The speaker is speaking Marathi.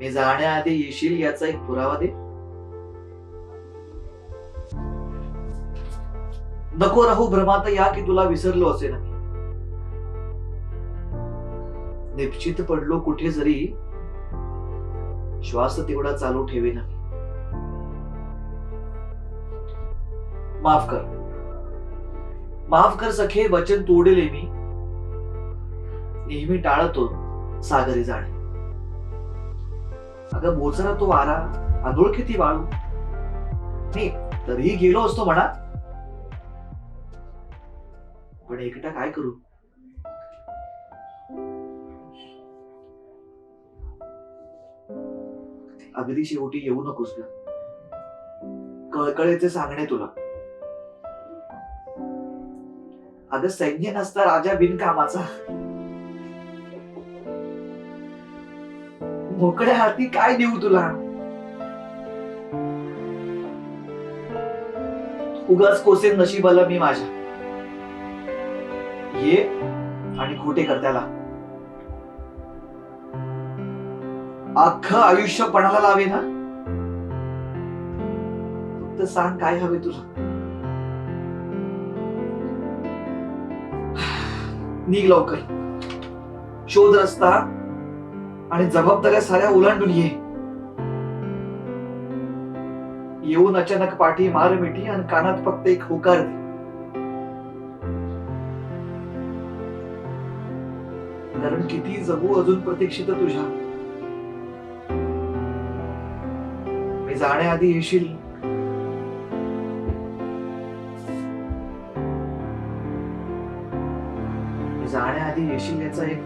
मी जाण्याआधी येशील याचा एक पुरावा दे. नको राहू भ्रमात या की तुला विसरलो असे नाही. निश्चित पडलो कुठे जरी श्वास तेवढा चालू ठेवे नाही माफ कर. माफ कर सखे वचन तोडले मी. नेहमी टाळतो सागरी जाणे. अगं बोचरा तो वारा आंधोळ किती वाळू. नाही तरीही गेलो असतो म्हणा. पण एकटा काय करू? अगदी शेवटी येऊ नकोस ना कळकळीचे सांगणे तुला. अगं सैन्य नसता राजा बिनकामाचा. मोकळ्या हाती काय देऊ तुला? उगाच कोसेन नशिबाला मी माझ्या. ये आणि खोटे करत्याला अख्खं आयुष्य पणाला लावे ना. फक्त सांग काय हवे तुला. निघ लवकर. शोध रस्ता. आणि जबाबदाऱ्या साऱ्या ओलांडून ये. येऊन अचानक पाठी मार मिठी आणि कानात फक्त एक होकार दे. कारण किती जगू अजून प्रतीक्षित तुझ्या. मी जाण्याआधी येशील. जाण्याआधी येशील याचा एक